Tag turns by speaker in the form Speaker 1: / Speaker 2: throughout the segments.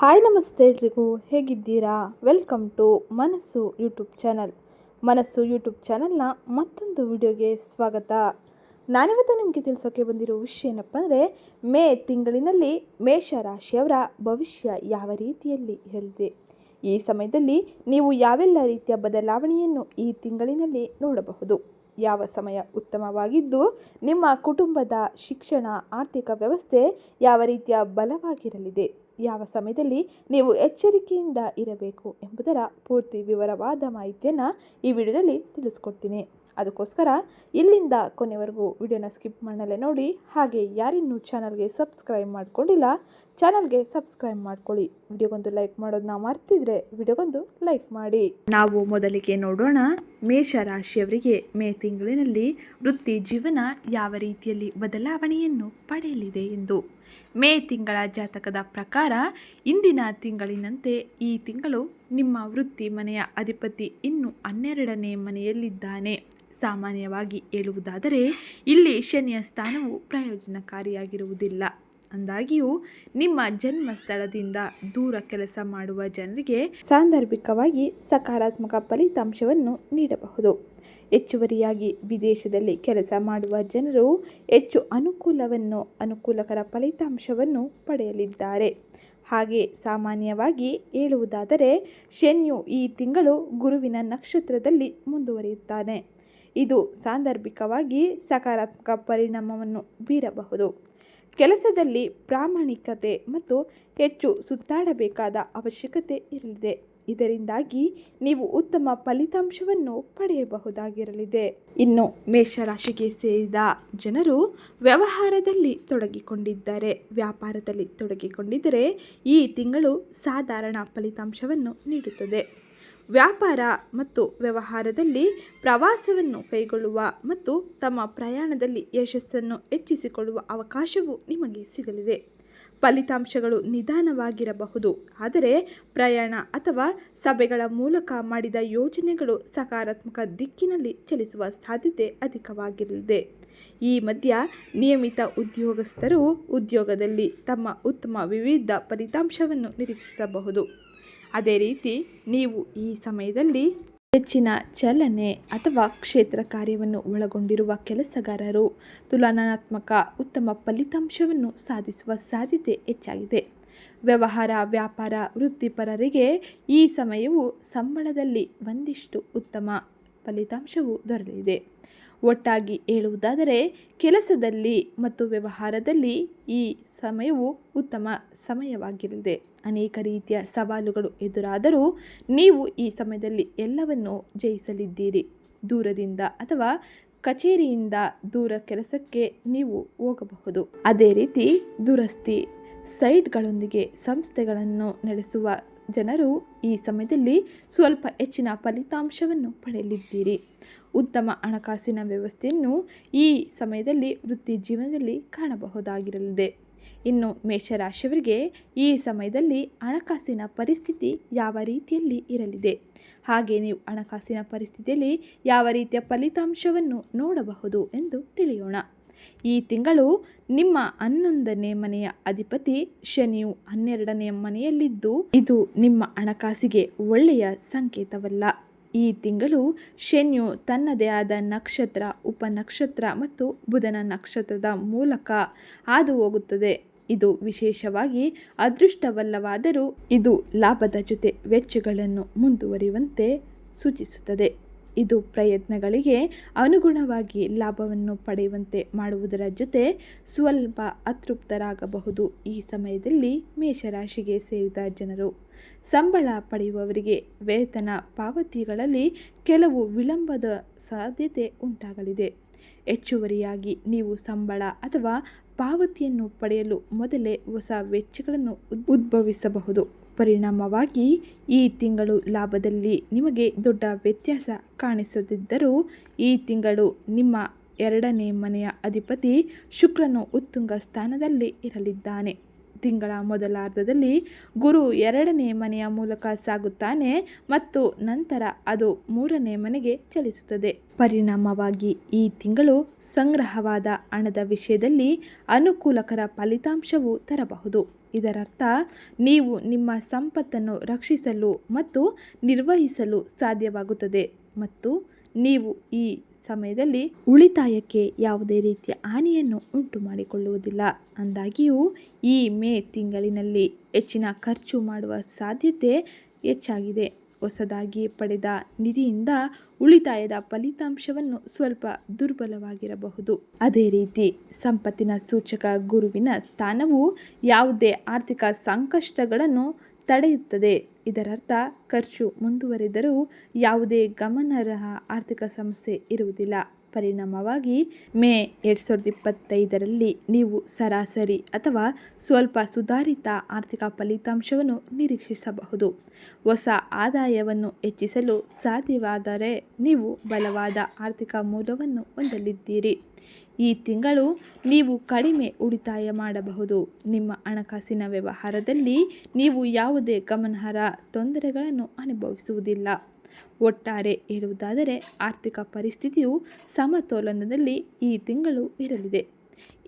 Speaker 1: Hi ನಮಸ್ತೆ ಎಲ್ರಿಗೂ, ಹೇಗಿದ್ದೀರಾ? Welcome to Manasu YouTube channel Manasu YouTube ಚಾನಲ್ನ ಮತ್ತೊಂದು ವಿಡಿಯೋಗೆ ಸ್ವಾಗತ. ನಾನಿವತ್ತು ನಿಮಗೆ ತಿಳಿಸೋಕೆ ಬಂದಿರೋ ವಿಷಯ ಏನಪ್ಪ ಅಂದರೆ, ಮೇ ತಿಂಗಳಿನಲ್ಲಿ ಮೇಷ ರಾಶಿಯವರ ಭವಿಷ್ಯ ಯಾವ ರೀತಿಯಲ್ಲಿ ಇರಲಿದೆ? ಈ ಸಮಯದಲ್ಲಿ ನೀವು ಯಾವೆಲ್ಲ ರೀತಿಯ ಬದಲಾವಣೆಯನ್ನು ಈ ತಿಂಗಳಿನಲ್ಲಿ ನೋಡಬಹುದು? ಯಾವ ಸಮಯ ಉತ್ತಮವಾಗಿದ್ದು, ನಿಮ್ಮ ಕುಟುಂಬದ ಶಿಕ್ಷಣ, ಆರ್ಥಿಕ ವ್ಯವಸ್ಥೆ ಯಾವ ರೀತಿಯ ಬಲವಾಗಿರಲಿದೆ? ಯಾವ ಸಮಯದಲ್ಲಿ ನೀವು ಎಚ್ಚರಿಕೆಯಿಂದ ಇರಬೇಕು ಎಂಬುದರ ಪೂರ್ತಿ ವಿವರವಾದ ಮಾಹಿತಿಯನ್ನು ಈ ವಿಡಿಯೋದಲ್ಲಿ ತಿಳಿಸ್ಕೊಡ್ತೀನಿ. ಅದಕ್ಕೋಸ್ಕರ ಇಲ್ಲಿಂದ ಕೊನೆವರೆಗೂ ವಿಡಿಯೋನ ಸ್ಕಿಪ್ ಮಾಡಲೇ ನೋಡಿ, ಹಾಗೆ ಯಾರಿನ್ನೂ ಚಾನಲ್ಗೆ ಸಬ್ಸ್ಕ್ರೈಬ್ ಮಾಡ್ಕೊಂಡಿಲ್ಲ, ಚಾನಲ್ಗೆ ಸಬ್ಸ್ಕ್ರೈಬ್ ಮಾಡ್ಕೊಳ್ಳಿ. ವಿಡಿಯೋಗೊಂದು ಲೈಕ್ ಮಾಡೋದನ್ನ ಮರ್ತಿದ್ರೆ ವಿಡಿಯೋಗೊಂದು ಲೈಕ್ ಮಾಡಿ. ನಾವು ಮೊದಲಿಗೆ ನೋಡೋಣ ಮೇಷ ರಾಶಿಯವರಿಗೆ ಮೇ ತಿಂಗಳಿನಲ್ಲಿ ವೃತ್ತಿ ಜೀವನ ಯಾವ ರೀತಿಯಲ್ಲಿ ಬದಲಾವಣೆಯನ್ನು ಪಡೆಯಲಿದೆ ಎಂದು. ಮೇ ತಿಂಗಳ ಜಾತಕದ ಪ್ರಕಾರ ಇಂದಿನ ತಿಂಗಳಿನಂತೆ ಈ ತಿಂಗಳು ನಿಮ್ಮ ವೃತ್ತಿ ಮನೆಯ ಅಧಿಪತಿ ಇನ್ನು ಹನ್ನೆರಡನೇ ಮನೆಯಲ್ಲಿದ್ದಾನೆ. ಸಾಮಾನ್ಯವಾಗಿ ಹೇಳುವುದಾದರೆ ಇಲ್ಲಿ ಶನಿಯ ಸ್ಥಾನವು ಪ್ರಯೋಜನಕಾರಿಯಾಗಿರುವುದಿಲ್ಲ. ಅಂದಾಗಿಯೂ ನಿಮ್ಮ ಜನ್ಮ ಸ್ಥಳದಿಂದ ದೂರ ಕೆಲಸ ಮಾಡುವ ಜನರಿಗೆ ಸಾಂದರ್ಭಿಕವಾಗಿ ಸಕಾರಾತ್ಮಕ ಫಲಿತಾಂಶವನ್ನು ನೀಡಬಹುದು. ಹೆಚ್ಚುವರಿಯಾಗಿ ವಿದೇಶದಲ್ಲಿ ಕೆಲಸ ಮಾಡುವ ಜನರು ಹೆಚ್ಚು ಅನುಕೂಲವನ್ನು, ಅನುಕೂಲಕರ ಫಲಿತಾಂಶವನ್ನು ಪಡೆಯಲಿದ್ದಾರೆ. ಹಾಗೆ ಸಾಮಾನ್ಯವಾಗಿ ಹೇಳುವುದಾದರೆ, ಶನಿಯು ಈ ತಿಂಗಳು ಗುರುವಿನ ನಕ್ಷತ್ರದಲ್ಲಿ ಮುಂದುವರಿಯುತ್ತಾನೆ. ಇದು ಸಾಂದರ್ಭಿಕವಾಗಿ ಸಕಾರಾತ್ಮಕ ಪರಿಣಾಮವನ್ನು ಬೀರಬಹುದು. ಕೆಲಸದಲ್ಲಿ ಪ್ರಾಮಾಣಿಕತೆ ಮತ್ತು ಹೆಚ್ಚು ಸುತ್ತಾಡಬೇಕಾದ ಅವಶ್ಯಕತೆ ಇರಲಿದೆ. ಇದರಿಂದಾಗಿ ನೀವು ಉತ್ತಮ ಫಲಿತಾಂಶವನ್ನು ಪಡೆಯಬಹುದಾಗಿರಲಿದೆ. ಇನ್ನು ಮೇಷರಾಶಿಗೆ ಸೇರಿದ ಜನರು ವ್ಯವಹಾರದಲ್ಲಿ ತೊಡಗಿಕೊಂಡಿದ್ದಾರೆ, ವ್ಯಾಪಾರದಲ್ಲಿ ತೊಡಗಿಕೊಂಡಿದ್ದರೆ ಈ ತಿಂಗಳು ಸಾಧಾರಣ ಫಲಿತಾಂಶವನ್ನು ನೀಡುತ್ತದೆ. ವ್ಯಾಪಾರ ಮತ್ತು ವ್ಯವಹಾರದಲ್ಲಿ ಪ್ರವಾಸವನ್ನು ಕೈಗೊಳ್ಳುವ ಮತ್ತು ತಮ್ಮ ಪ್ರಯಾಣದಲ್ಲಿ ಯಶಸ್ಸನ್ನು ಹೆಚ್ಚಿಸಿಕೊಳ್ಳುವ ಅವಕಾಶವು ನಿಮಗೆ ಸಿಗಲಿದೆ. ಫಲಿತಾಂಶಗಳು ನಿಧಾನವಾಗಿರಬಹುದು. ಆದರೆ ಪ್ರಯಾಣ ಅಥವಾ ಸಭೆಗಳ ಮೂಲಕ ಮಾಡಿದ ಯೋಜನೆಗಳು ಸಕಾರಾತ್ಮಕ ದಿಕ್ಕಿನಲ್ಲಿ ಚಲಿಸುವ ಸಾಧ್ಯತೆ ಅಧಿಕವಾಗಿರಲಿದೆ. ಈ ಮಧ್ಯ ನಿಯಮಿತ ಉದ್ಯೋಗಸ್ಥರು ಉದ್ಯೋಗದಲ್ಲಿ ತಮ್ಮ ಉತ್ತಮ ವಿವಿಧ ಫಲಿತಾಂಶವನ್ನು ನಿರೀಕ್ಷಿಸಬಹುದು. ಅದೇ ರೀತಿ, ನೀವು ಈ ಸಮಯದಲ್ಲಿ ಹೆಚ್ಚಿನ ಚಲನೆ ಅಥವಾ ಕ್ಷೇತ್ರ ಕಾರ್ಯವನ್ನು ಒಳಗೊಂಡಿರುವ ಕೆಲಸಗಾರರು ತುಲನಾತ್ಮಕ ಉತ್ತಮ ಫಲಿತಾಂಶವನ್ನು ಸಾಧಿಸುವ ಸಾಧ್ಯತೆ ಹೆಚ್ಚಾಗಿದೆ. ವ್ಯವಹಾರ, ವ್ಯಾಪಾರ, ವೃತ್ತಿಪರರಿಗೆ ಈ ಸಮಯವು ಸಂಬಳದಲ್ಲಿ ಒಂದಿಷ್ಟು ಉತ್ತಮ ಫಲಿತಾಂಶವು ದೊರೆಯಲಿದೆ. ಒಟ್ಟಾಗಿ ಹೇಳುವುದಾದರೆ, ಕೆಲಸದಲ್ಲಿ ಮತ್ತು ವ್ಯವಹಾರದಲ್ಲಿ ಈ ಸಮಯವು ಉತ್ತಮ ಸಮಯವಾಗಿರಲಿದೆ. ಅನೇಕ ರೀತಿಯ ಸವಾಲುಗಳು ಎದುರಾದರೂ ನೀವು ಈ ಸಮಯದಲ್ಲಿ ಎಲ್ಲವನ್ನು ಜಯಿಸಲಿದ್ದೀರಿ. ದೂರದಿಂದ ಅಥವಾ ಕಚೇರಿಯಿಂದ ದೂರ ಕೆಲಸಕ್ಕೆ ನೀವು ಹೋಗಬಹುದು. ಅದೇ ರೀತಿ ದುರಸ್ತಿ ಸೈಟ್ಗಳೊಂದಿಗೆ ಸಂಸ್ಥೆಗಳನ್ನು ನಡೆಸುವ ಜನರು ಈ ಸಮಯದಲ್ಲಿ ಸ್ವಲ್ಪ ಹೆಚ್ಚಿನ ಫಲಿತಾಂಶವನ್ನು ಪಡೆಯಲಿದ್ದೀರಿ. ಉತ್ತಮ ಹಣಕಾಸಿನ ವ್ಯವಸ್ಥೆಯನ್ನು ಈ ಸಮಯದಲ್ಲಿ ವೃತ್ತಿ ಜೀವನದಲ್ಲಿ ಕಾಣಬಹುದಾಗಿರಲಿದೆ. ಇನ್ನು ಮೇಷರಾಶಿಯವರಿಗೆ ಈ ಸಮಯದಲ್ಲಿ ಹಣಕಾಸಿನ ಪರಿಸ್ಥಿತಿ ಯಾವ ರೀತಿಯಲ್ಲಿ ಇರಲಿದೆ? ಹಾಗೆ ನೀವು ಹಣಕಾಸಿನ ಪರಿಸ್ಥಿತಿಯಲ್ಲಿ ಯಾವ ರೀತಿಯ ಫಲಿತಾಂಶವನ್ನು ನೋಡಬಹುದು ಎಂದು ತಿಳಿಯೋಣ. ಈ ತಿಂಗಳು ನಿಮ್ಮ ಹನ್ನೊಂದನೇ ಮನೆಯ ಅಧಿಪತಿ ಶನಿಯು ಹನ್ನೆರಡನೆಯ ಮನೆಯಲ್ಲಿದ್ದು, ಇದು ನಿಮ್ಮ ಹಣಕಾಸಿಗೆ ಒಳ್ಳೆಯ ಸಂಕೇತವಲ್ಲ. ಈ ತಿಂಗಳು ಶನಿಯು ತನ್ನದೇ ಆದ ನಕ್ಷತ್ರ, ಉಪನಕ್ಷತ್ರ ಮತ್ತು ಬುಧನ ನಕ್ಷತ್ರದ ಮೂಲಕ ಹಾದು ಹೋಗುತ್ತದೆ ಇದು ವಿಶೇಷವಾಗಿ ಅದೃಷ್ಟವಲ್ಲವಾದರೂ ಇದು ಲಾಭದ ಜೊತೆ ವೆಚ್ಚಗಳನ್ನು ಮುಂದುವರಿಯುವಂತೆ ಸೂಚಿಸುತ್ತದೆ. ಇದು ಪ್ರಯತ್ನಗಳಿಗೆ ಅನುಗುಣವಾಗಿ ಲಾಭವನ್ನು ಪಡೆಯುವಂತೆ ಮಾಡುವುದರ ಜೊತೆ ಸ್ವಲ್ಪ ಅತೃಪ್ತರಾಗಬಹುದು. ಈ ಸಮಯದಲ್ಲಿ ಮೇಷರಾಶಿಗೆ ಸೇರಿದ ಜನರು ಸಂಬಳ ಪಡೆಯುವವರಿಗೆ ವೇತನ ಪಾವತಿಗಳಲ್ಲಿ ಕೆಲವು ವಿಳಂಬದ ಸಾಧ್ಯತೆ ಉಂಟಾಗಲಿದೆ. ಹೆಚ್ಚುವರಿಯಾಗಿ ನೀವು ಸಂಬಳ ಅಥವಾ ಪಾವತಿಯನ್ನು ಪಡೆಯಲು ಮೊದಲೇ ಹೊಸ ವೆಚ್ಚಗಳನ್ನು ಉದ್ಭವಿಸಬಹುದು. ಪರಿಣಾಮವಾಗಿ ಈ ತಿಂಗಳು ಲಾಭದಲ್ಲಿ ನಿಮಗೆ ದೊಡ್ಡ ವ್ಯತ್ಯಾಸ ಕಾಣಿಸದಿದ್ದರೂ ಈ ತಿಂಗಳು ನಿಮ್ಮ ಎರಡನೇ ಮನೆಯ ಅಧಿಪತಿ ಶುಕ್ರನು ಉತ್ತುಂಗ ಸ್ಥಾನದಲ್ಲಿ ಇರಲಿದ್ದಾನೆ. ತಿಂಗಳ ಮೊದಲಾರ್ಧದಲ್ಲಿ ಗುರು ಎರಡನೇ ಮನೆಯ ಮೂಲಕ ಸಾಗುತ್ತಾನೆ ಮತ್ತು ನಂತರ ಅದು ಮೂರನೇ ಮನೆಗೆ ಚಲಿಸುತ್ತದೆ. ಪರಿಣಾಮವಾಗಿ ಈ ತಿಂಗಳು ಸಂಗ್ರಹವಾದ ಹಣದ ವಿಷಯದಲ್ಲಿ ಅನುಕೂಲಕರ ಫಲಿತಾಂಶವು ತರಬಹುದು. ಇದರರ್ಥ, ನೀವು ನಿಮ್ಮ ಸಂಪತ್ತನ್ನು ರಕ್ಷಿಸಲು ಮತ್ತು ನಿರ್ವಹಿಸಲು ಸಾಧ್ಯವಾಗುತ್ತದೆ ಮತ್ತು ನೀವು ಈ ಸಮಯದಲ್ಲಿ ಉಳಿತಾಯಕ್ಕೆ ಯಾವುದೇ ರೀತಿಯ ಹಾನಿಯನ್ನು ಉಂಟು ಮಾಡಿಕೊಳ್ಳುವುದಿಲ್ಲ ಅಂದಾಗಿಯೂ, ಈ ಮೇ ತಿಂಗಳಿನಲ್ಲಿ ಹೆಚ್ಚಿನ ಖರ್ಚು ಮಾಡುವ ಸಾಧ್ಯತೆ ಹೆಚ್ಚಾಗಿದೆ. ಹೊಸದಾಗಿ ಪಡೆದ ನಿಧಿಯಿಂದ ಉಳಿತಾಯದ ಫಲಿತಾಂಶವನ್ನು ಸ್ವಲ್ಪ ದುರ್ಬಲವಾಗಿರಬಹುದು. ಅದೇ ರೀತಿ ಸಂಪತ್ತಿನ ಸೂಚಕ ಗುರುವಿನ ಸ್ಥಾನವು ಯಾವುದೇ ಆರ್ಥಿಕ ಸಂಕಷ್ಟಗಳನ್ನು ತಡೆಯುತ್ತದೆ. ಇದರರ್ಥ ಖರ್ಚು ಮುಂದುವರೆದರೂ ಯಾವುದೇ ಗಮನಾರ್ಹ ಆರ್ಥಿಕ ಸಮಸ್ಯೆ ಇರುವುದಿಲ್ಲ. ಪರಿಣಾಮವಾಗಿ ಮೇ ಎರಡು ಸಾವಿರದ ಇಪ್ಪತ್ತೈದರಲ್ಲಿ ನೀವು ಸರಾಸರಿ ಅಥವಾ ಸ್ವಲ್ಪ ಸುಧಾರಿತ ಆರ್ಥಿಕ ಫಲಿತಾಂಶವನ್ನು ನಿರೀಕ್ಷಿಸಬಹುದು. ಹೊಸ ಆದಾಯವನ್ನು ಹೆಚ್ಚಿಸಲು ಸಾಧ್ಯವಾದರೆ ನೀವು ಬಲವಾದ ಆರ್ಥಿಕ ಮೂಲವನ್ನು ಹೊಂದಲಿದ್ದೀರಿ. ಈ ತಿಂಗಳು ನೀವು ಕಡಿಮೆ ಉಳಿತಾಯ ಮಾಡಬಹುದು. ನಿಮ್ಮ ಹಣಕಾಸಿನ ವ್ಯವಹಾರದಲ್ಲಿ ನೀವು ಯಾವುದೇ ಗಮನಾರ್ಹ ತೊಂದರೆಗಳನ್ನು ಅನುಭವಿಸುವುದಿಲ್ಲ. ಒಟ್ಟಾರೆ ಹೇಳುವುದಾದರೆ ಆರ್ಥಿಕ ಪರಿಸ್ಥಿತಿಯು ಸಮತೋಲನದಲ್ಲಿ ಈ ತಿಂಗಳು ಇರಲಿದೆ.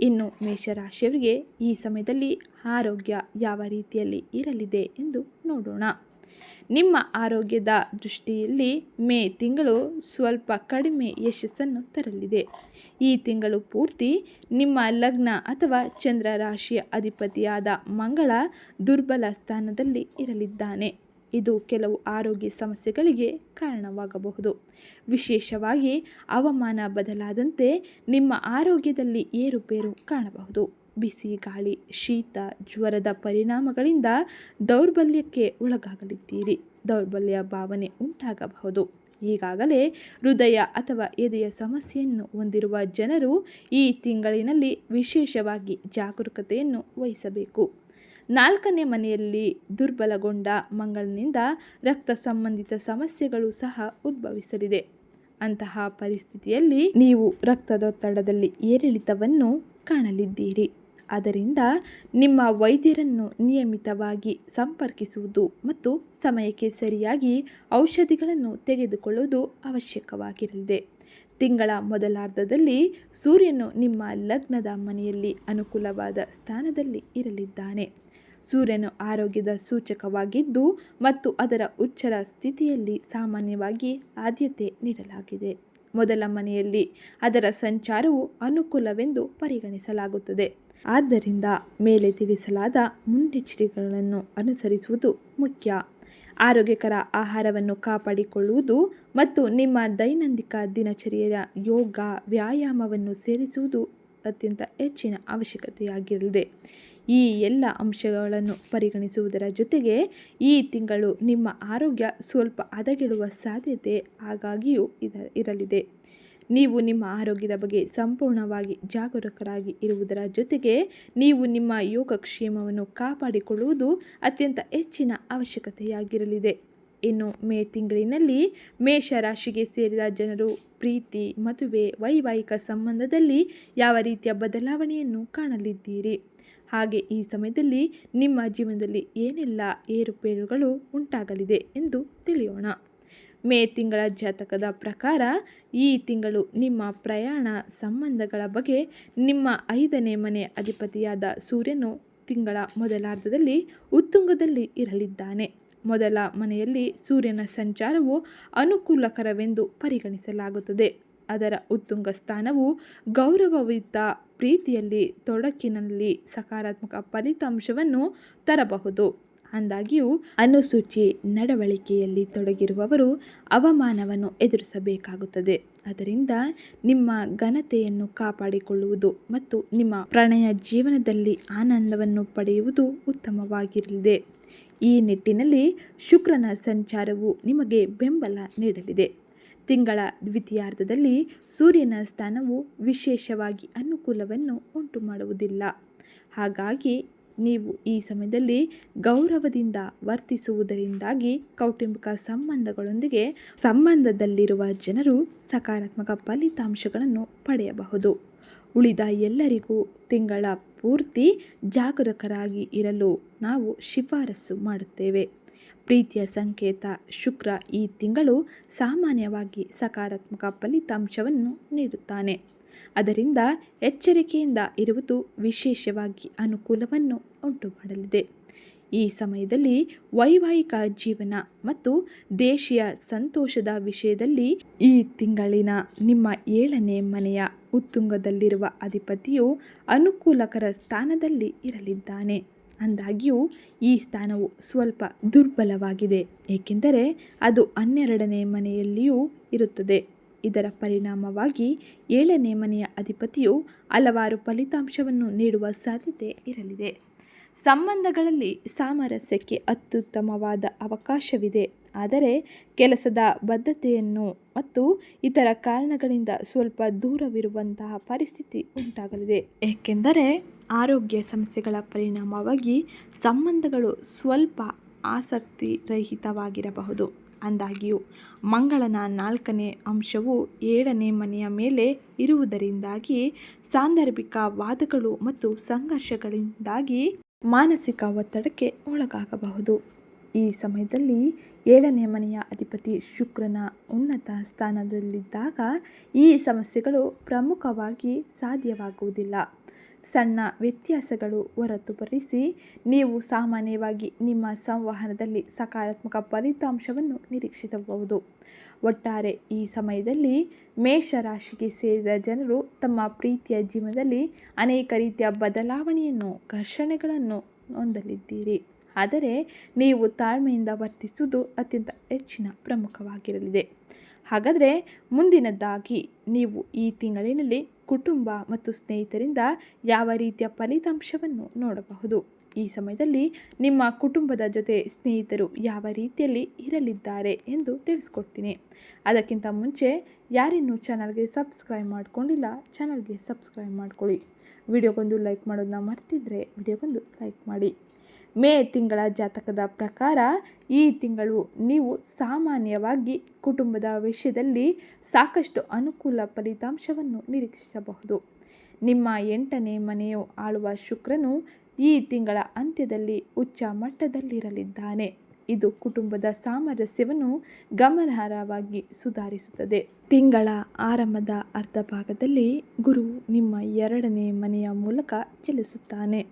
Speaker 1: ಇನ್ನು ಮೇಷರಾಶಿಯವರಿಗೆ ಈ ಸಮಯದಲ್ಲಿ ಆರೋಗ್ಯ ಯಾವ ರೀತಿಯಲ್ಲಿ ಇರಲಿದೆ ಎಂದು ನೋಡೋಣ. ನಿಮ್ಮ ಆರೋಗ್ಯದ ದೃಷ್ಟಿಯಲ್ಲಿ ಮೇ ತಿಂಗಳು ಸ್ವಲ್ಪ ಕಡಿಮೆ ಯಶಸ್ಸನ್ನು ತರಲಿದೆ. ಈ ತಿಂಗಳು ಪೂರ್ತಿ ನಿಮ್ಮ ಲಗ್ನ ಅಥವಾ ಚಂದ್ರ ರಾಶಿಯ ಅಧಿಪತಿಯಾದ ಮಂಗಳ ದುರ್ಬಲ ಸ್ಥಾನದಲ್ಲಿ ಇರಲಿದ್ದಾನೆ. ಇದು ಕೆಲವು ಆರೋಗ್ಯ ಸಮಸ್ಯೆಗಳಿಗೆ ಕಾರಣವಾಗಬಹುದು. ವಿಶೇಷವಾಗಿ ಹವಾಮಾನ ಬದಲಾದಂತೆ ನಿಮ್ಮ ಆರೋಗ್ಯದಲ್ಲಿ ಏರುಪೇರು ಕಾಣಬಹುದು. ಬಿಸಿ ಗಾಳಿ, ಶೀತ, ಜ್ವರದ ಪರಿಣಾಮಗಳಿಂದ ದೌರ್ಬಲ್ಯಕ್ಕೆ ಒಳಗಾಗಲಿದ್ದೀರಿ. ದೌರ್ಬಲ್ಯ ಭಾವನೆ ಉಂಟಾಗಬಹುದು. ಈಗಾಗಲೇ ಹೃದಯ ಅಥವಾ ಎದೆಯ ಸಮಸ್ಯೆಯನ್ನು ಹೊಂದಿರುವ ಜನರು ಈ ತಿಂಗಳಿನಲ್ಲಿ ವಿಶೇಷವಾಗಿ ಜಾಗರೂಕತೆಯನ್ನು ವಹಿಸಬೇಕು. ನಾಲ್ಕನೇ ಮನೆಯಲ್ಲಿ ದುರ್ಬಲಗೊಂಡ ಮಂಗಳನಿಂದ ರಕ್ತ ಸಂಬಂಧಿತ ಸಮಸ್ಯೆಗಳು ಸಹ ಉದ್ಭವಿಸಲಿದೆ. ಅಂತಹ ಪರಿಸ್ಥಿತಿಯಲ್ಲಿ ನೀವು ರಕ್ತದೊತ್ತಡದಲ್ಲಿ ಏರಿಳಿತವನ್ನು ಕಾಣಲಿದ್ದೀರಿ. ಅದರಿಂದ ನಿಮ್ಮ ವೈದ್ಯರನ್ನು ನಿಯಮಿತವಾಗಿ ಸಂಪರ್ಕಿಸುವುದು ಮತ್ತು ಸಮಯಕ್ಕೆ ಸರಿಯಾಗಿ ಔಷಧಿಗಳನ್ನು ತೆಗೆದುಕೊಳ್ಳುವುದು ಅವಶ್ಯಕವಾಗಿರಲಿದೆ. ತಿಂಗಳ ಮೊದಲಾರ್ಧದಲ್ಲಿ ಸೂರ್ಯನು ನಿಮ್ಮ ಲಗ್ನದ ಮನೆಯಲ್ಲಿ ಅನುಕೂಲವಾದ ಸ್ಥಾನದಲ್ಲಿ ಇರಲಿದ್ದಾನೆ. ಸೂರ್ಯನು ಆರೋಗ್ಯದ ಸೂಚಕವಾಗಿದ್ದು ಮತ್ತು ಅದರ ಉಚ್ಚರ ಸ್ಥಿತಿಯಲ್ಲಿ ಸಾಮಾನ್ಯವಾಗಿ ಆದ್ಯತೆ ನೀಡಲಾಗಿದೆ. ಮೊದಲ ಮನೆಯಲ್ಲಿ ಅದರ ಸಂಚಾರವು ಅನುಕೂಲವೆಂದು ಪರಿಗಣಿಸಲಾಗುತ್ತದೆ. ಆದ್ದರಿಂದ ಮೇಲೆ ತಿಳಿಸಲಾದ ಮುನ್ನೆಚ್ಚರಿಕೆಗಳನ್ನು ಅನುಸರಿಸುವುದು ಮುಖ್ಯ. ಆರೋಗ್ಯಕರ ಆಹಾರವನ್ನು ಕಾಪಾಡಿಕೊಳ್ಳುವುದು ಮತ್ತು ನಿಮ್ಮ ದೈನಂದಿನ ದಿನಚರಿಯ ಯೋಗ, ವ್ಯಾಯಾಮವನ್ನು ಸೇರಿಸುವುದು ಅತ್ಯಂತ ಹೆಚ್ಚಿನ ಅವಶ್ಯಕತೆಯಾಗಿರಲಿದೆ. ಈ ಎಲ್ಲ ಅಂಶಗಳನ್ನು ಪರಿಗಣಿಸುವುದರ ಜೊತೆಗೆ ಈ ತಿಂಗಳು ನಿಮ್ಮ ಆರೋಗ್ಯ ಸ್ವಲ್ಪ ಹದಗೆಡುವ ಸಾಧ್ಯತೆ ಹಾಗಾಗಿಯೂ ಇದ, ಇರಲಿದೆ. ನೀವು ನಿಮ್ಮ ಆರೋಗ್ಯದ ಬಗ್ಗೆ ಸಂಪೂರ್ಣವಾಗಿ ಜಾಗರೂಕರಾಗಿ ಇರುವುದರ ಜೊತೆಗೆ ನೀವು ನಿಮ್ಮ ಯೋಗಕ್ಷೇಮವನ್ನು ಕಾಪಾಡಿಕೊಳ್ಳುವುದು ಅತ್ಯಂತ ಹೆಚ್ಚಿನ ಅವಶ್ಯಕತೆಯಾಗಿರಲಿದೆ. ಇನ್ನು ಮೇ ತಿಂಗಳಿನಲ್ಲಿ ಮೇಷ ರಾಶಿಗೆ ಸೇರಿದ ಜನರು ಪ್ರೀತಿ, ಮದುವೆ, ವೈವಾಹಿಕ ಸಂಬಂಧದಲ್ಲಿ ಯಾವ ರೀತಿಯ ಬದಲಾವಣೆಯನ್ನು ಕಾಣಲಿದ್ದೀರಿ? ಹಾಗೆ ಈ ಸಮಯದಲ್ಲಿ ನಿಮ್ಮ ಜೀವನದಲ್ಲಿ ಏನೆಲ್ಲ ಏರುಪೇರುಗಳು ಉಂಟಾಗಲಿದೆ ಎಂದು ತಿಳಿಯೋಣ. ಮೇ ತಿಂಗಳ ಜಾತಕದ ಪ್ರಕಾರ ಈ ತಿಂಗಳು ನಿಮ್ಮ ಪ್ರಯಾಣ ಸಂಬಂಧಗಳ ಬಗ್ಗೆ ನಿಮ್ಮ ಐದನೇ ಮನೆ ಅಧಿಪತಿಯಾದ ಸೂರ್ಯನು ತಿಂಗಳ ಮೊದಲಾರ್ಧದಲ್ಲಿ ಉತ್ತುಂಗದಲ್ಲಿ ಇರಲಿದ್ದಾನೆ. ಮೊದಲ ಮನೆಯಲ್ಲಿ ಸೂರ್ಯನ ಸಂಚಾರವು ಅನುಕೂಲಕರವೆಂದು ಪರಿಗಣಿಸಲಾಗುತ್ತದೆ. ಅದರ ಉತ್ತುಂಗ ಸ್ಥಾನವು ಗೌರವಯುತ ಪ್ರೀತಿಯಲ್ಲಿ, ತೊಡಕಿನಲ್ಲಿ ಸಕಾರಾತ್ಮಕ ಫಲಿತಾಂಶವನ್ನು ತರಬಹುದು. ಅಂದಾಗಿಯೂ, ಅನುಸೂಚಿ ನಡವಳಿಕೆಯಲ್ಲಿ ತೊಡಗಿರುವವರು ಅವಮಾನವನ್ನು ಎದುರಿಸಬೇಕಾಗುತ್ತದೆ. ಅದರಿಂದ ನಿಮ್ಮ ಘನತೆಯನ್ನು ಕಾಪಾಡಿಕೊಳ್ಳುವುದು ಮತ್ತು ನಿಮ್ಮ ಪ್ರಣಯ ಜೀವನದಲ್ಲಿ ಆನಂದವನ್ನು ಪಡೆಯುವುದು ಉತ್ತಮವಾಗಿರಲಿದೆ. ಈ ನಿಟ್ಟಿನಲ್ಲಿ ಶುಕ್ರನ ಸಂಚಾರವು ನಿಮಗೆ ಬೆಂಬಲ ನೀಡಲಿದೆ. ತಿಂಗಳ ದ್ವಿತೀಯಾರ್ಧದಲ್ಲಿ ಸೂರ್ಯನ ಸ್ಥಾನವು ವಿಶೇಷವಾಗಿ ಅನುಕೂಲವನ್ನು ಉಂಟು ಮಾಡುವುದಿಲ್ಲ ಹಾಗಾಗಿ ನೀವು ಈ ಸಮಯದಲ್ಲಿ ಗೌರವದಿಂದ ವರ್ತಿಸುವುದರಿಂದಾಗಿ ಕೌಟುಂಬಿಕ ಸಂಬಂಧಗಳೊಂದಿಗೆ ಸಂಬಂಧದಲ್ಲಿರುವ ಜನರು ಸಕಾರಾತ್ಮಕ ಫಲಿತಾಂಶಗಳನ್ನು ಪಡೆಯಬಹುದು. ಉಳಿದ ಎಲ್ಲರಿಗೂ ತಿಂಗಳ ಪೂರ್ತಿ ಜಾಗರೂಕರಾಗಿ ಇರಲು ನಾವು ಶಿಫಾರಸು ಮಾಡುತ್ತೇವೆ. ಪ್ರೀತಿಯ ಸಂಕೇತ ಶುಕ್ರ ಈ ತಿಂಗಳು ಸಾಮಾನ್ಯವಾಗಿ ಸಕಾರಾತ್ಮಕ ಫಲಿತಾಂಶವನ್ನು ನೀಡುತ್ತಾನೆ. ಅದರಿಂದ ಎಚ್ಚರಿಕೆಯಿಂದ ಇರುವುದು ವಿಶೇಷವಾಗಿ ಅನುಕೂಲವನ್ನು ಉಂಟು ಮಾಡಲಿದೆ ಈ ಸಮಯದಲ್ಲಿ ವೈವಾಹಿಕ ಜೀವನ ಮತ್ತು ದೇಶೀಯ ಸಂತೋಷದ ವಿಷಯದಲ್ಲಿ ಈ ತಿಂಗಳಿನ ನಿಮ್ಮ ಏಳನೇ ಮನೆಯ ಉತ್ತುಂಗದಲ್ಲಿರುವ ಅಧಿಪತಿಯು ಅನುಕೂಲಕರ ಸ್ಥಾನದಲ್ಲಿ ಇರಲಿದ್ದಾನೆ. ಅಂದಾಗ್ಯೂ ಈ ಸ್ಥಾನವು ಸ್ವಲ್ಪ ದುರ್ಬಲವಾಗಿದೆ, ಏಕೆಂದರೆ ಅದು ಹನ್ನೆರಡನೇ ಮನೆಯಲ್ಲಿಯೂ ಇರುತ್ತದೆ. ಇದರ ಪರಿಣಾಮವಾಗಿ ಏಳನೇ ಮನೆಯ ಅಧಿಪತಿಯು ಹಲವಾರು ಫಲಿತಾಂಶವನ್ನು ನೀಡುವ ಸಾಧ್ಯತೆ ಇರಲಿದೆ. ಸಂಬಂಧಗಳಲ್ಲಿ ಸಾಮರಸ್ಯಕ್ಕೆ ಅತ್ಯುತ್ತಮವಾದ ಅವಕಾಶವಿದೆ. ಆದರೆ ಕೆಲಸದ ಬದ್ಧತೆಯನ್ನು ಮತ್ತು ಇತರ ಕಾರಣಗಳಿಂದ ಸ್ವಲ್ಪ ದೂರವಿರುವಂತಹ ಪರಿಸ್ಥಿತಿ ಉಂಟಾಗಲಿದೆ. ಏಕೆಂದರೆ ಆರೋಗ್ಯ ಸಮಸ್ಯೆಗಳ ಪರಿಣಾಮವಾಗಿ ಸಂಬಂಧಗಳು ಸ್ವಲ್ಪ ಆಸಕ್ತಿ ರಹಿತವಾಗಿರಬಹುದು ಅಂದಾಗಿಯೂ, ಮಂಗಳನ ನಾಲ್ಕನೇ ಅಂಶವು ಏಳನೇ ಮನೆಯ ಮೇಲೆ ಇರುವುದರಿಂದಾಗಿ ಸಾಂದರ್ಭಿಕ ವಾದಗಳು ಮತ್ತು ಸಂಘರ್ಷಗಳಿಂದಾಗಿ ಮಾನಸಿಕ ಒತ್ತಡಕ್ಕೆ ಒಳಗಾಗಬಹುದು. ಈ ಸಮಯದಲ್ಲಿ ಏಳನೇ ಮನೆಯ ಅಧಿಪತಿ ಶುಕ್ರನ ಉನ್ನತ ಸ್ಥಾನದಲ್ಲಿದ್ದಾಗ ಈ ಸಮಸ್ಯೆಗಳು ಪ್ರಮುಖವಾಗಿ ಸಾಧ್ಯವಾಗುವುದಿಲ್ಲ. ಸಣ್ಣ ವ್ಯತ್ಯಾಸಗಳು ಹೊರತುಪಡಿಸಿ ನೀವು ಸಾಮಾನ್ಯವಾಗಿ ನಿಮ್ಮ ಸಂವಹನದಲ್ಲಿ ಸಕಾರಾತ್ಮಕ ಫಲಿತಾಂಶವನ್ನು ನಿರೀಕ್ಷಿಸಬಹುದು. ಒಟ್ಟಾರೆ ಈ ಸಮಯದಲ್ಲಿ ಮೇಷರಾಶಿಗೆ ಸೇರಿದ ಜನರು ತಮ್ಮ ಪ್ರೀತಿಯ ಜೀವನದಲ್ಲಿ ಅನೇಕ ರೀತಿಯ ಬದಲಾವಣೆಯನ್ನು, ಘರ್ಷಣೆಗಳನ್ನು ಹೊಂದಲಿದ್ದೀರಿ ಆದರೆ ನೀವು ತಾಳ್ಮೆಯಿಂದ ವರ್ತಿಸುವುದು ಅತ್ಯಂತ ಹೆಚ್ಚಿನ ಪ್ರಮುಖವಾಗಿರಲಿದೆ. ಹಾಗಾದರೆ ಮುಂದಿನದ್ದಾಗಿ ನೀವು ಈ ತಿಂಗಳಿನಲ್ಲಿ ಕುಟುಂಬ ಮತ್ತು ಸ್ನೇಹಿತರಿಂದ ಯಾವ ರೀತಿಯ ಫಲಿತಾಂಶವನ್ನು ನೋಡಬಹುದು? ಈ ಸಮಯದಲ್ಲಿ ನಿಮ್ಮ ಕುಟುಂಬದ ಜೊತೆ ಸ್ನೇಹಿತರು ಯಾವ ರೀತಿಯಲ್ಲಿ ಇರಲಿದ್ದಾರೆ ಎಂದು ತಿಳಿಸ್ಕೊಡ್ತೀನಿ. ಅದಕ್ಕಿಂತ ಮುಂಚೆ ಯಾರಿನ್ನೂ ಚಾನಲ್ಗೆ ಸಬ್ಸ್ಕ್ರೈಬ್ ಮಾಡ್ಕೊಂಡಿಲ್ಲ, ಚಾನಲ್ಗೆ ಸಬ್ಸ್ಕ್ರೈಬ್ ಮಾಡ್ಕೊಳ್ಳಿ. ವಿಡಿಯೋಗೊಂದು ಲೈಕ್ ಮಾಡೋದನ್ನ ಮರ್ತಿದ್ರೆ ವಿಡಿಯೋಗೊಂದು ಲೈಕ್ ಮಾಡಿ. ಮೇ ತಿಂಗಳ ಜಾತಕದ ಪ್ರಕಾರ ಈ ತಿಂಗಳು ನೀವು ಸಾಮಾನ್ಯವಾಗಿ ಕುಟುಂಬದ ವಿಷಯದಲ್ಲಿ ಸಾಕಷ್ಟು ಅನುಕೂಲ ಫಲಿತಾಂಶವನ್ನು ನಿರೀಕ್ಷಿಸಬಹುದು. ನಿಮ್ಮ ಎಂಟನೇ ಮನೆಯು ಆಳುವ ಶುಕ್ರನು ಈ ತಿಂಗಳ ಅಂತ್ಯದಲ್ಲಿ ಉಚ್ಚ ಮಟ್ಟದಲ್ಲಿರಲಿದ್ದಾನೆ. ಇದು ಕುಟುಂಬದ ಸಾಮರಸ್ಯವನ್ನು ಗಮನಾರ್ಹವಾಗಿ ಸುಧಾರಿಸುತ್ತದೆ. ತಿಂಗಳ ಆರಂಭದ ಅರ್ಧ ಭಾಗದಲ್ಲಿ ಗುರು ನಿಮ್ಮ ಎರಡನೇ ಮನೆಯ ಮೂಲಕ ಚಲಿಸುತ್ತಾನೆ.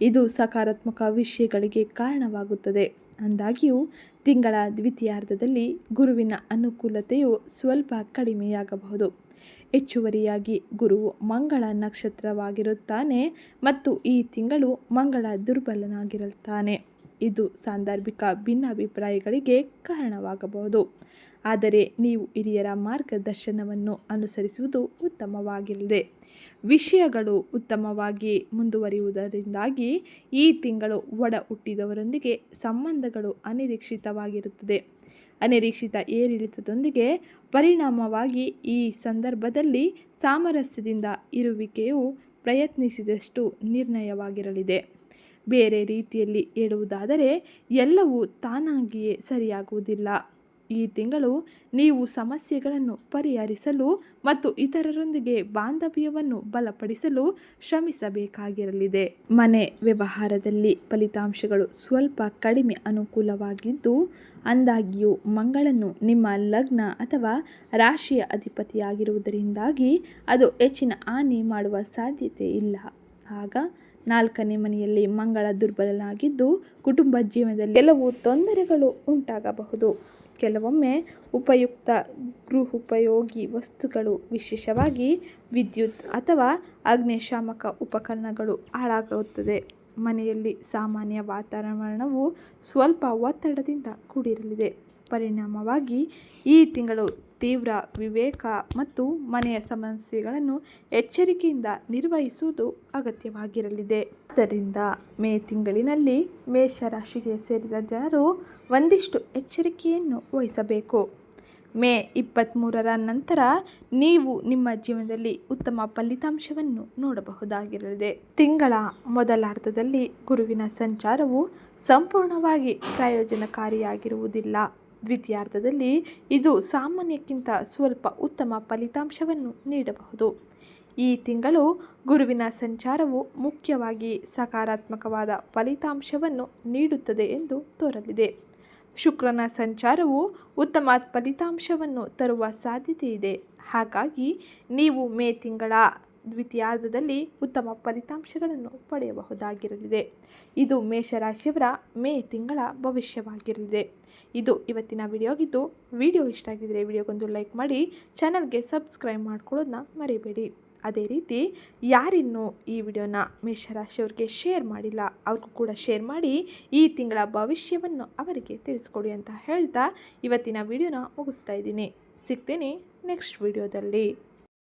Speaker 1: ಇದು ಸಕಾರಾತ್ಮಕ ವಿಷಯಗಳಿಗೆ ಕಾರಣವಾಗುತ್ತದೆ. ಅಂದಾಗ್ಯೂ, ತಿಂಗಳ ದ್ವಿತೀಯಾರ್ಧದಲ್ಲಿ ಗುರುವಿನ ಅನುಕೂಲತೆಯು ಸ್ವಲ್ಪ ಕಡಿಮೆಯಾಗಬಹುದು. ಹೆಚ್ಚುವರಿಯಾಗಿ ಗುರುವು ಮಂಗಳ ನಕ್ಷತ್ರವಾಗಿರುತ್ತಾನೆ ಮತ್ತು ಈ ತಿಂಗಳು ಮಂಗಳ ದುರ್ಬಲನಾಗಿರುತ್ತಾನೆ. ಇದು ಸಾಂದರ್ಭಿಕ ಭಿನ್ನಾಭಿಪ್ರಾಯಗಳಿಗೆ ಕಾರಣವಾಗಬಹುದು. ಆದರೆ ನೀವು ಹಿರಿಯರ ಮಾರ್ಗದರ್ಶನವನ್ನು ಅನುಸರಿಸುವುದು ಉತ್ತಮವಾಗಿರಲಿದೆ ವಿಷಯಗಳು ಉತ್ತಮವಾಗಿ ಮುಂದುವರಿಯುವುದರಿಂದಾಗಿ ಈ ತಿಂಗಳು ಒಡ ಹುಟ್ಟಿದವರೊಂದಿಗೆ ಸಂಬಂಧಗಳು ಅನಿರೀಕ್ಷಿತವಾಗಿರುತ್ತದೆ. ಅನಿರೀಕ್ಷಿತ ಏರಿಳಿತದೊಂದಿಗೆ ಪರಿಣಾಮವಾಗಿ ಈ ಸಂದರ್ಭದಲ್ಲಿ ಸಾಮರಸ್ಯದಿಂದ ಇರುವಿಕೆಯು ಪ್ರಯತ್ನಿಸಿದಷ್ಟು ನಿರ್ಣಯವಾಗಿರಲಿದೆ. ಬೇರೆ ರೀತಿಯಲ್ಲಿ ಹೇಳುವುದಾದರೆ, ಎಲ್ಲವೂ ತಾನಾಗಿಯೇ ಸರಿಯಾಗುವುದಿಲ್ಲ. ಈ ತಿಂಗಳು ನೀವು ಸಮಸ್ಯೆಗಳನ್ನು ಪರಿಹರಿಸಲು ಮತ್ತು ಇತರರೊಂದಿಗೆ ಬಾಂಧವ್ಯವನ್ನು ಬಲಪಡಿಸಲು ಶ್ರಮಿಸಬೇಕಾಗಿರಲಿದೆ. ಮನೆ ವ್ಯವಹಾರದಲ್ಲಿ ಫಲಿತಾಂಶಗಳು ಸ್ವಲ್ಪ ಕಡಿಮೆ ಅನುಕೂಲವಾಗಿದ್ದು, ಅಂದಾಗಿಯೂ ಮಂಗಳನು ನಿಮ್ಮ ಲಗ್ನ ಅಥವಾ ರಾಶಿಯ ಅಧಿಪತಿಯಾಗಿರುವುದರಿಂದಾಗಿ ಅದು ಹೆಚ್ಚಿನ ಹಾನಿ ಮಾಡುವ ಸಾಧ್ಯತೆ ಇಲ್ಲ. ಆಗ ನಾಲ್ಕನೇ ಮನೆಯಲ್ಲಿ ಮಂಗಳ ದುರ್ಬಲನಾಗಿದ್ದು ಕುಟುಂಬ ಜೀವನದಲ್ಲಿ ಕೆಲವು ತೊಂದರೆಗಳು ಉಂಟಾಗಬಹುದು. ಕೆಲವೊಮ್ಮೆ ಉಪಯುಕ್ತ ಗೃಹೋಪಯೋಗಿ ವಸ್ತುಗಳು, ವಿಶೇಷವಾಗಿ ವಿದ್ಯುತ್ ಅಥವಾ ಅಗ್ನಿಶಾಮಕ ಉಪಕರಣಗಳು ಹಾಳಾಗುತ್ತದೆ. ಮನೆಯಲ್ಲಿ ಸಾಮಾನ್ಯ ವಾತಾವರಣವು ಸ್ವಲ್ಪ ಒತ್ತಡದಿಂದ ಕೂಡಿರಲಿದೆ. ಪರಿಣಾಮವಾಗಿ ಈ ತಿಂಗಳು ತೀವ್ರ ವಿವೇಕ ಮತ್ತು ಮನೆಯ ಸಮಸ್ಯೆಗಳನ್ನು ಎಚ್ಚರಿಕೆಯಿಂದ ನಿರ್ವಹಿಸುವುದು ಅಗತ್ಯವಾಗಿರಲಿದೆ. ಆದ್ದರಿಂದ ಮೇ ತಿಂಗಳಿನಲ್ಲಿ ಮೇಷರಾಶಿಗೆ ಸೇರಿದ ಜನರು ಒಂದಿಷ್ಟು ಎಚ್ಚರಿಕೆಯನ್ನು ವಹಿಸಬೇಕು. ಮೇ ಇಪ್ಪತ್ತ್ಮೂರರ ನಂತರ ನೀವು ನಿಮ್ಮ ಜೀವನದಲ್ಲಿ ಉತ್ತಮ ಫಲಿತಾಂಶವನ್ನು ನೋಡಬಹುದಾಗಿರಲಿದೆ. ತಿಂಗಳ ಮೊದಲಾರ್ಧದಲ್ಲಿ ಗುರುವಿನ ಸಂಚಾರವು ಸಂಪೂರ್ಣವಾಗಿ ಪ್ರಯೋಜನಕಾರಿಯಾಗಿರುವುದಿಲ್ಲ. ದ್ವಿತೀಯಾರ್ಧದಲ್ಲಿ ಇದು ಸಾಮಾನ್ಯಕ್ಕಿಂತ ಸ್ವಲ್ಪ ಉತ್ತಮ ಫಲಿತಾಂಶವನ್ನು ನೀಡಬಹುದು. ಈ ತಿಂಗಳು ಗುರುವಿನ ಸಂಚಾರವು ಮುಖ್ಯವಾಗಿ ಸಕಾರಾತ್ಮಕವಾದ ಫಲಿತಾಂಶವನ್ನು ನೀಡುತ್ತದೆ ಎಂದು ತೋರಲಿದೆ. ಶುಕ್ರನ ಸಂಚಾರವು ಉತ್ತಮ ಫಲಿತಾಂಶವನ್ನು ತರುವ ಸಾಧ್ಯತೆ ಇದೆ ಹಾಗಾಗಿ ನೀವು ಮೇ ತಿಂಗಳ ದ್ವಿತೀಯಾರ್ಧದಲ್ಲಿ ಉತ್ತಮ ಫಲಿತಾಂಶಗಳನ್ನು ಪಡೆಯಬಹುದಾಗಿರಲಿದೆ. ಇದು ಮೇಷರಾಶಿಯವರ ಮೇ ತಿಂಗಳ ಭವಿಷ್ಯವಾಗಿರಲಿದೆ. ಇದು ಇವತ್ತಿನ ವಿಡಿಯೋ ವಿಡಿಯೋ ಇಷ್ಟ ಆಗಿದ್ದರೆ ವಿಡಿಯೋಗೊಂದು ಲೈಕ್ ಮಾಡಿ, ಚಾನಲ್ಗೆ ಸಬ್ಸ್ಕ್ರೈಬ್ ಮಾಡ್ಕೊಳ್ಳೋದನ್ನ ಮರಿಬೇಡಿ. ಅದೇ ರೀತಿ, ಯಾರಿನ್ನೂ ಈ ವಿಡಿಯೋನ ಮೇಷರಾಶಿಯವ್ರಿಗೆ ಶೇರ್ ಮಾಡಿಲ್ಲ, ಅವ್ರಿಗೂ ಕೂಡ ಶೇರ್ ಮಾಡಿ, ಈ ತಿಂಗಳ ಭವಿಷ್ಯವನ್ನು ಅವರಿಗೆ ತಿಳಿಸ್ಕೊಡಿ ಅಂತ ಹೇಳ್ತಾ ಇವತ್ತಿನ ವಿಡಿಯೋನ ಮುಗಿಸ್ತಾ ಇದ್ದೀನಿ. ಸಿಗ್ತೀನಿ ನೆಕ್ಸ್ಟ್ ವಿಡಿಯೋದಲ್ಲಿ.